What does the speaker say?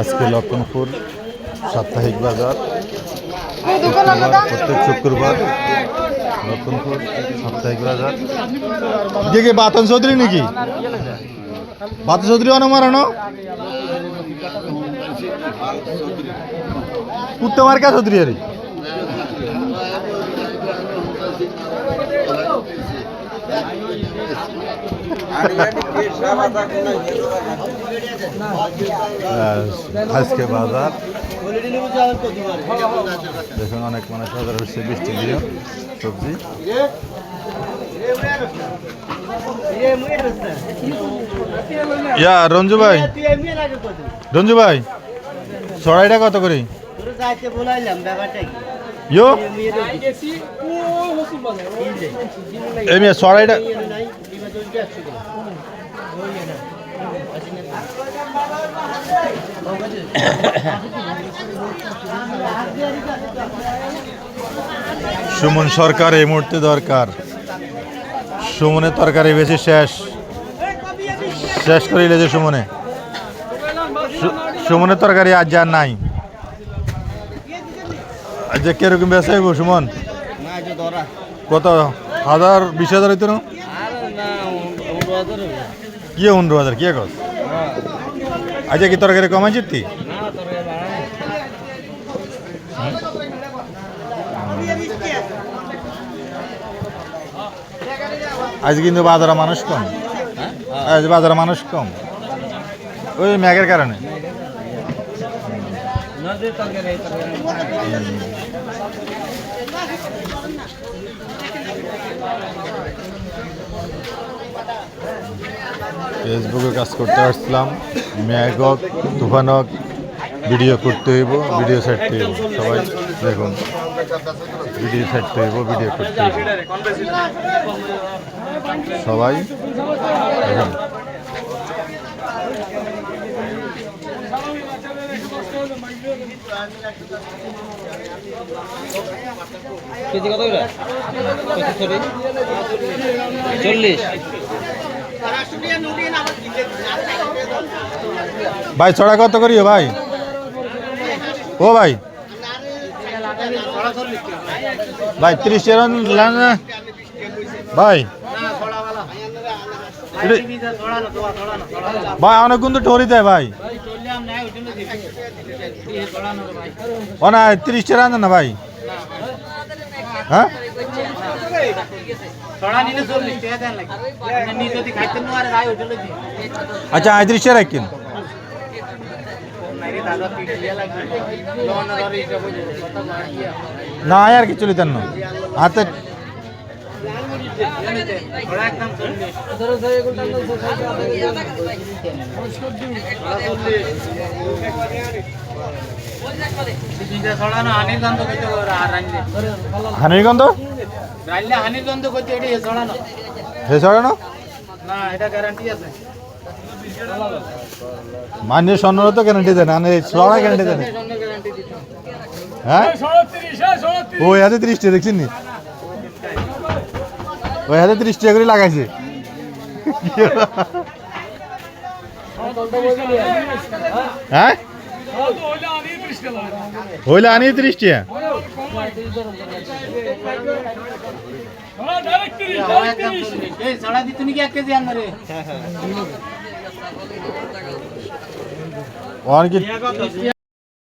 আজকে লক্ষণপুর সাপ্তাহিক বাজার। শুক্রবার প্রত্যেক শুক্রবার লক্ষণপুর সাপ্তাহিক বাজার। কে বাতন চৌধুরী নাকি? বাতন চৌধুরী অন মারানো কুত্তমার কা চৌধুরী আরে? আজকে বাজার। দেখুন, অনেক মানুষ বাজার হচ্ছে বৃষ্টি দিয়ে সবজি। ইয়া, রঞ্জু ভাই। রঞ্জু ভাই ছড়াইটা কত করে? ইয়ো। সুমন সরকার এই মুহূর্তে দরকার। সুমনের তরকারি বেশি শেষ। শেষ করিলে যে সুমনে। সুমনের তরকারি আজ আর নাই। আজ যে কীরকম বেসে সুমন? কত? হাজার বিশ হাজার হইতো না? কি পনেরো হাজার কি কস? আজ কি তরকারি কমাই চিত্তি আজ কিন্তু বাজারে মানুষ কম। আজ বাজারে মানুষ কম। ওই ম্যাগের কারণে। ফেসবুকে কাজ করতে আসলাম। ম্যাগক তুফানক ভিডিও করতে হইব, ভিডিও ছাড়তে হইব। সবাই দেখুন, ভিডিও ছাড়তে হইব, ভিডিও করতে হইব। সবাই দেখুন। কেজি কত চল্লিশ। ভাই, ছড়া কত করিও ভাই? ও ভাই। ভাই, ত্রিশ ভাই। ভাই, অনেক কিন্তু ঠরি দেয় ভাই। ও না, তিরিশ টাকা না ভাই। হ্যাঁ? আচ্ছা আঁত্রিশ টাকা রাখেন। না আর? কিছু লিতেন না। হাতে হানির গন্ধ? হানির গন্ধ করছে এটি ছড়ানো হে ছড়ানো না এটা গ্যারান্টি আছে। মান্য স্বর্ণর তো গ্যারান্টি দেন ছড়া গ্যারান্টি দেন হ্যাঁ? ওই হাতে ত্রিশ টাকা দেখছেন নি? ওই হাতে ত্রিশ টাকা করে লাগাইছে। হ্যাঁ? হইলে আনি ত্রিশ টাকা এই ছড়া